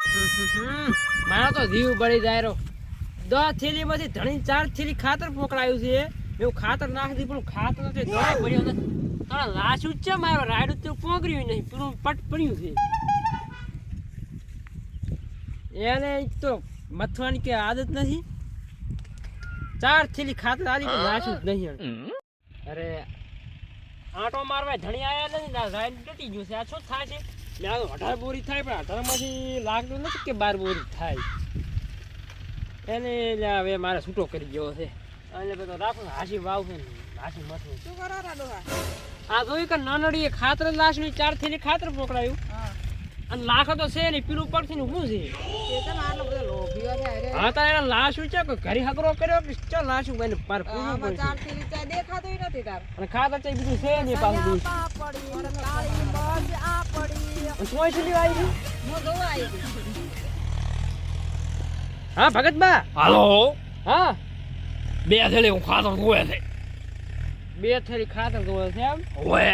મારા તો જીવ બળી જાય રો દસ થેલીમાંથી ધણી ચાર થેલી ખાતર પકડાયું છે. એવું ખાતર નાખી દીધું પણ ખાતર નથી દોડાય પડ્યો નથી તારા લાશ છે મારો રાયડું તો પોગર્યું નહીં પેલું પટ પડ્યું છે. એને તો મથવાની કે આદત નથી. ચાર થેલી ખાતર આલી પણ લાશું જ નહીં અરે આંટો મારવા ધણી આયા નથી રાયડ તૂટી ગયું છે. આ શું થાય છે? અઢાર બોરી થાય પણ અઢારમાંથી લાગતું નથી કે બાર બોરી થાય. એને હવે મારે છૂટો કરી ગયો છે. અને બધો રાખું હાસી વાવ છે હાસી મથું. શું કરો રા આ જોઈ કે નાનડી ખાતર લાશની ચાર થેલી ખાતર પકડાયું? અને લાખ તો છે ને પીલું પડશે નું શું છે. હા તારે એના લાશ છે? કે ઘરી હગરો કર્યો કે ચલ લાશ એને પાર પૂરું આમાં ચારથી નીચે દેખાતું નથી તાર. અને ખાતર છે બીજું છે ને પાછું દોષ આ પડી તાળી બસ આ પડી શું છે આવી ગયું હું જોવા આવી હતી. હા ભગતબા? હાલો? હા. બે થેલી હું ખાતો ગોવે છે. બે થેલી ખાતર ગોવે છે એમ? ઓએ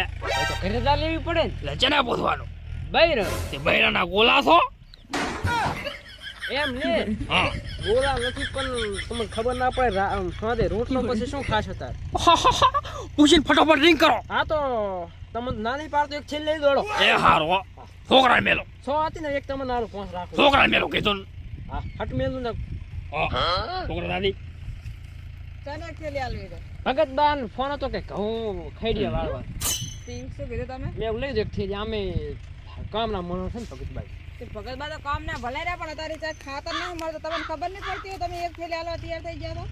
તો ઘરે લેવી પડે ને. એટલે ચને પૂછવાનું? બૈર તે બૈરાના ગોલા છો? એમ ને? હા. ગોળા નથી પણ તમને ખબર ના પડે સાંજે રોટલો પછી શું ખાશો હતા પૂછીને ફટાફટ રિંગ કરો. હા તો તમને નાની પાડતો એક છેલ્લે લઈ દોડો. એ હારો. છોકરા મેલો. છો હતી ને એક તમને નાનું પાંચ રાખો. છોકરા મેલો કીધો ને. હા હટ મેલું ને. હા. છોકરા દાદી. તને થેલી આલવી દે ભગત બાન ફોન હતો કે ઘઉં ખાઈ વાળવા. તી શું કીધું તમે? મેં લઈ જ એક થઈ આમે કામના મનો છે ને ભગતભાઈ. તે તો કામ ના ભલે રહ્યા પણ અત્યારે ચાર ખાતર નહીં મળતો તમને ખબર નહીં પડતી હોય તમે એક થેલી હાલો તૈયાર થઈ ગયા તો?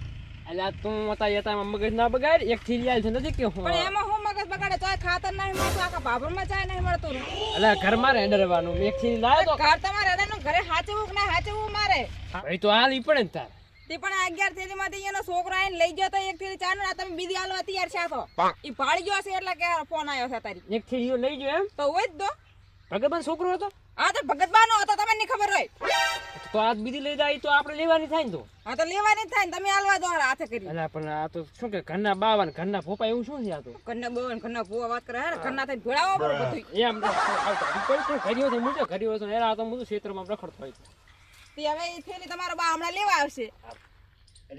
એટલે તું હતા યતા મગજ ના બગાડ એક થી લ્યાલ છે નથી કે હું પણ એમાં હું મગજ બગાડે? તો ખાતર નહીં મળતું આખા ભાભરમાં ચાય નહીં મળતું એટલે ઘરમાં રેડરવાનું એક થી લાવ્યો તો. ઘર તમારે અડાનું ઘરે હાચવું ના હાચવું મારે? ભાઈ તો હાલ ઈ પણ તાર. તે પણ અગિયાર થેલી માંથી એનો છોકરો આવીને લઈ ગયો તો એક થેલી ચાર આ તમે બીજી આલવા તૈયાર છે તો. ઈ ભાળી ગયો છે એટલે કે ફોન આવ્યો છે તારી. એક થી લઈ ગયો એમ? તો હોય જ દો. ભગવાન છોકરો હતો? આ તો ભગતબાનો હતો તમને નહીં ખબર હોય? તો આજ બીજી લઈ જાય તો આપણે લેવાની થાય ને તો. આ તો લેવાની થાય ને તમે આલવા દો હાથે કરી. અલા પણ આ તો શું કે ઘરના બાવા ને ઘરના ફોપા એવું શું છે આ તો? કન્ના બોન ઘરના ભૂવા વાત કરે હે ઘરના થઈને ભોળાવો પર બધું એમ ઘર્યો છે મુજો ઘરીઓ છે એરા તો મુજો ક્ષેત્રમાં રખડતો હોય તે હવે એ થેલી તમારો બા હમણાં લેવા આવશે.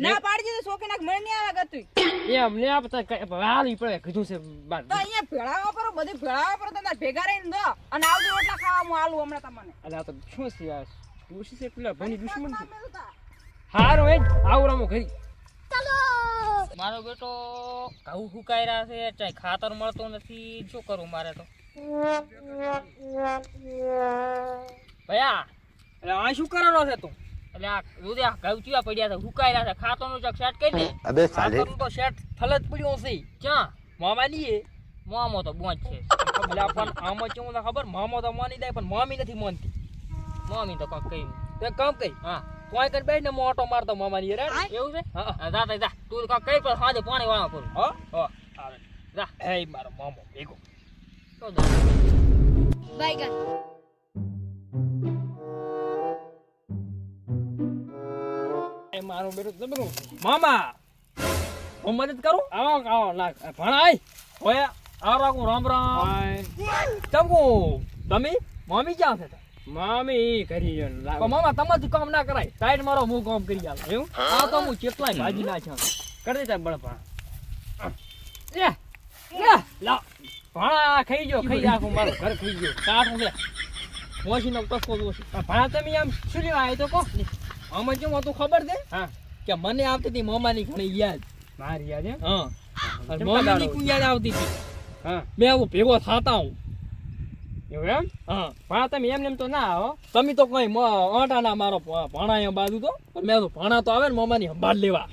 ના પાડી દે છોકરી નાખ મળી નહીં આવે ગતું એમ ને આપણે હાલ ઈ પડે કીધું છે બાર. તો અહીંયા ભેળાવા પર બધું ભેળાવા પર તો ભેગા રહીને દો. અને આવજો રોટલા ખાવા હું આલું હમણાં તમને અલા આ તો શું છે આ? ડોશી છે પેલા ભણી દુશ્મન છે. હારું હે આવરામો ઘરી. મારો બેટો ઘઉં સુકાઈ રહ્યા છે ચાય ખાતર મળતું નથી. શું કરું મારે તો? ભયા એટલે આ શું કરવાનો છે તું? એટલે આ જોજે ઘઉં ચીવા પડ્યા છે સુકાઈ રહ્યા છે ખાતરનું ચક સેટ કરી દે. અબે સાલે. તો શેઠ થલ જ પડ્યો છે ક્યાં? મામા લીએ મામો તો બોંચ છે. એટલે પણ આમાં કેવું થાય ખબર? મામો તો માની જાય પણ મામી નથી માનતી. મામી તો કંઈક કઈ તે કામ કઈ હા. કોઈ કરી બેઠ ને મોટો મારતો મામાની રે એવું છે? હા. હા, જા જા, જા. તું કંઈક કહી પણ સાંજે પાણી વાળા કરું હો? હો. જા. હે મારો મામો ભેગો. તો બાય એ મારો બેટો જબરું. મામા હું મદદ કરું? આવો આવો લાગ. ભણાય. હોય. આવો રાખું રામ. રામ ચમકુ તમે? મમ્મી ક્યાં છે? મામી કરી મામા તમારથી કામ ના કરાય. સાઈડ મારો હું કામ કરી આવું એવું? આ તો હું કેટલાય ભાજી નાખ્યા. કરી દેતા બળપા. લે લે લા ભાણા ખાઈ ગયો ખાઈ નાખું મારું ઘર ખાઈ ગયો. કાઠું છે. મોસીનો તસ્કો જોશે ભાણા તમે આમ શું લેવા આવ્યો તો કહો. આમાં કેમ હતું ખબર છે? હા. કે મને આવતી હતી મામાની ઘણી યાદ. મારી યાદ હે. હા. મમ્મીની કુ યાદ આવતી હતી? હા મેં આવું ભેગો થતા હું. એવું એમ? હા. ભણા તમે એમ એમ તો ના આવો તમે તો કઈ આટા ના મારો ભણા એ બાજુ તો? પણ મેં તો ભણા તો આવે ને મામાની સંભાળ લેવા.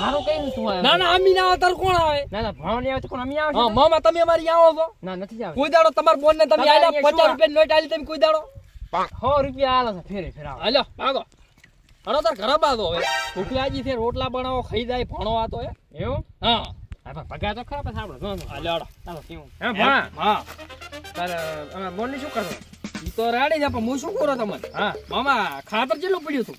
હારું કઈ તું ના ના અમી ના આવે તાર કોણ આવે? ના ના ભણા નહીં આવે તો કોણ અમી આવે હા મામા તમે અમારી આવો છો. ના નથી આવે કોઈ દાડો તમાર બોન ને તમે આલ્યા પચાસ રૂપિયા નોટ આલી તમે કોઈ દાડો સો રૂપિયા આલો છે ફેરે ફેરા હાલો ભાગો. હણો તાર ઘરે બાજો હવે. ભૂખ લાગી છે રોટલા બનાવો ખાઈ જાય ભણો આ તો એવું? હા. તો ખરા હે હા. તારે અમે બોલની શું કરો ઈ તો રાડી પણ હું શું કરો તમને હા. મામા ખાતર કેટલું પડ્યું તું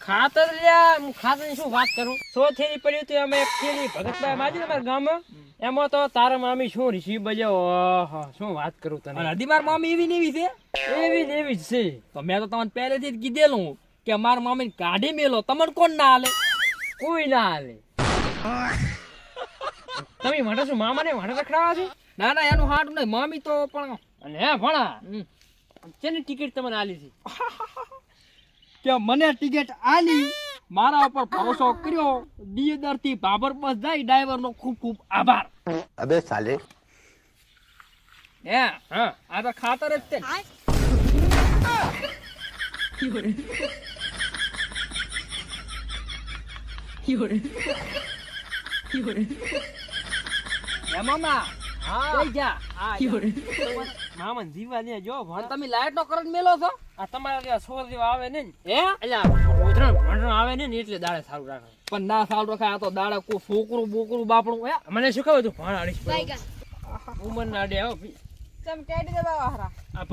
ખાતર લ્યા હું ખાતરની શું વાત કરું? સો થેલી પડ્યું અમે એક થેલી ભગતભાઈ માજી અમારા ગામમાં. એમાં તો તારા મામી શું રીસી બજાવો? ઓહો શું વાત કરું તને? અને માર મામી એવી ને એવી છે? એવી ને એવી જ છે. તો મેં તો તમને પહેલેથી જ કીધેલું કે મારા મામી કાઢી મેલો. તમને કોણ ના હાલે? કોઈ ના હાલે. તમે મને શું મામાને મને રખડાવા છો? ના ના એનું હાટ નહીં. મામી તો પણ અને ભણા ચેની ટિકિટ તમને આલી છે? કે મને ટિકિટ આલી મારા ઉપર ભરોસો કર્યો દિયદરથી બાબર બસ જાય ડ્રાઈવર નો ખૂબ ખૂબ આભાર. અબે સાલે. હે હા. આ તો ખાતર જ છે યોરે યોરે યોરે હે મામા? હા. કઈ જા. આ મામા જીવા દે જો ભણ. તમે લાઈટ નો કરંટ મેલો છો? આ તમારા ત્યાં સોર જેવા આવે ને હે? એટલે આવે ને એટલે દાડે સારું રાખે. પણ ના સારું રાખે આ તો દાડા છોકરું બોકરું બાપડું હે? મને શું ખબર તું ભણ આડીશ ઉમર ના ડે હો ભઈ. ચમ દે બાવા હરા? આ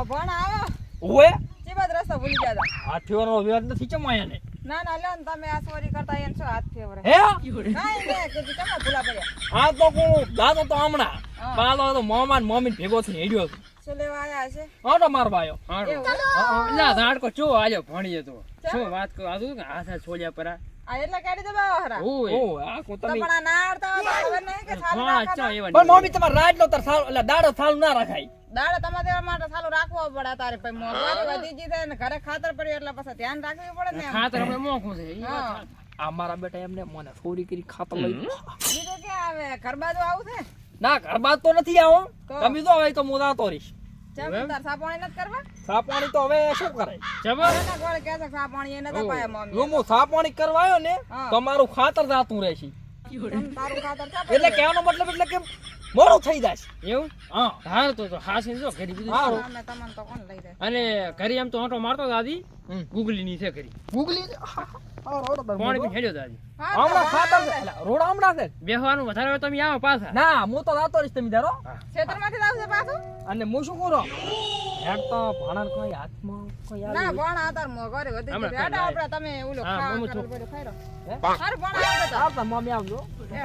ઓ ભણ આવો. ઓએ ચીબાદ રસ્તો ભૂલી ગયા હાથીઓનો વ્યાજ નથી ચમાયા ને. ના ના લ્યો ને તમે આ ચોરી કરતા હાથ ફેવરે? હે? કાંઈ નહીં કીધું ચમા ભૂલા પડ્યા? આ તો કોણ? દાદો તો હમણાં. પાલો તો મોમાં ને મમ્મી ભેગો થઈ હેડ્યો હતો. શું લેવા આયા છે? આટો મારવા આવ્યો હારું. એવું? એટલે ચો આજો ભણીએ તો. શું વાત કરું. આ શું કે હાથ હાથ છોડ્યા પરા? આ એટલે કેડી દે હરા. ઓ આ કો તમે પણ ના આવડતા ખબર નહીં કે સારું ભણ રાખવાનું. ચા એવા પણ મમ્મી તમારે રાજ નો તાર સાલ એટલે દાડો સાલ ના રખાય. દાડે તમારે માટે સારું રાખવો પડે તારે પછી મોંઘવારી વધી છે ને ઘરે ખાતર પડ્યું એટલે પછી ધ્યાન રાખવું પડે ને ખાતર હવે મોંઘું છે ઈ વાત હા. સાચી. આ મારા બેટા એમને મને ચોરી કરી ખાતર લઈ બીજું કે આવે ઘર બાજુ આવું છે? ના ઘર બાજુ તો નથી આવો. તમે તો હવે તો મોદા તો હવે શું કરે? જબર એના ગોળ કહે છે કે સા પાણી એને તો પાયા મમ્મી. જો હું સા પાણી કરવા આવ્યો ને હા. ખાતર જાતું રહેશે. એટલે કહેવાનો મતલબ એટલે કે મોડું થઈ જશે એવું? હા. હાર તો તો હાસીને જો ઘરી બીજું હારું. અમે તમને તો કોણ લઈ જાય અને ઘરી એમ તો આંટો મારતો દાદી હમ. ગુગલી ની છે ઘરી. ગુગલી હેડ્યો દાદી. હમણાં ખાતર રોડ હમણાં છે. બેહવાનું વધારે હોય તમે આવો પાછા. ના હું તો જાતો રહીશ તમે ધારો ખેતરમાંથી જ આવશે પાછું? અને હું શું કરું? હેડ તો ભાણા કોઈ હાથમાં કોઈ ના ભણ આ તાર મોંઘવારી વધી ગઈ. હમણાં છે. હેડો કાંઈ આપણે તમે ઓલો હા, ખા મમ્મી કરેલું બધું ખાઈ રહો. હે? હારું ભણ આવજો આવતા મમ્મી આવજો. એ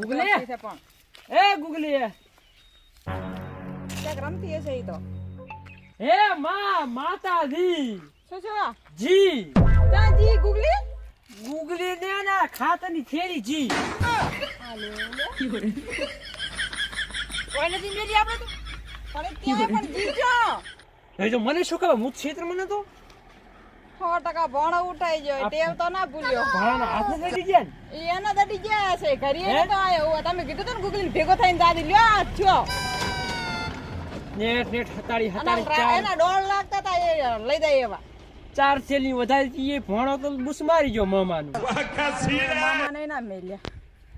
ગુગલી? ગોઠવી છે પણ. એ ગુગલી ક્યાંક રમતી હશે એ તો. હે માં માતાજી શું છો? જી ત્યાં જી ગુગલી? ગુગલી ને ના ખાતરની થેલી જી કોઈ નથી મેરી આપણે તો. પણ ત્યાં પણ જી છો. હવે તો મને શું ખબર હું ક્ષેત્ર મને તો સો ટકા ભણો ઉઠાઈ ગયો ટેવ તો ના ભૂલ્યો. ભાણાના હાથ નથી ગયા ને? એના દડી ગયા હશે ઘરે તો આયો. તમે કીધું તું ને ગુગલી ભેગો થઈને દાદી લ્યો થયો. નેટ નેટ હતાડી હતાડી ચાર. એના ડોળ લાગતા તા એ લઈ જાય એવા. ચાર થેલી વધારી એ ભણો તો બુસ મારી ગયો મામાનું. મામાને ના મેલ્યા.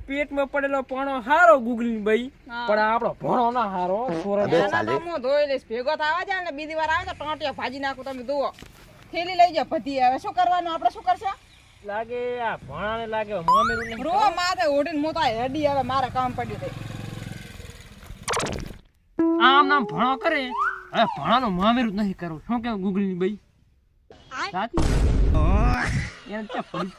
પેટમાં પડેલો પાણો હારો ગુગલી ભાઈ. પણ આપણો ભણો ના હારો હું ધોઈ લઈશ. ભેગો થવા જાય ને બીજી વાર આવે તો ટોટિયા ભાજી નાખું તમે જુઓ. થેલી લઈ જાવ બધી. હવે શું કરવાનું? આપણે શું કરશે? લાગે આ ભણાને લાગે મામેરું નહીં રો માથે ઓઢીને હું તો હેડી હવે મારે કામ પડ્યું છે આમ નામ ભણો કરે? હવે ભણાનું મામેરું જ નહીં કરવું શું કેવું ગુગલી ભાઈ સાચી એને પડી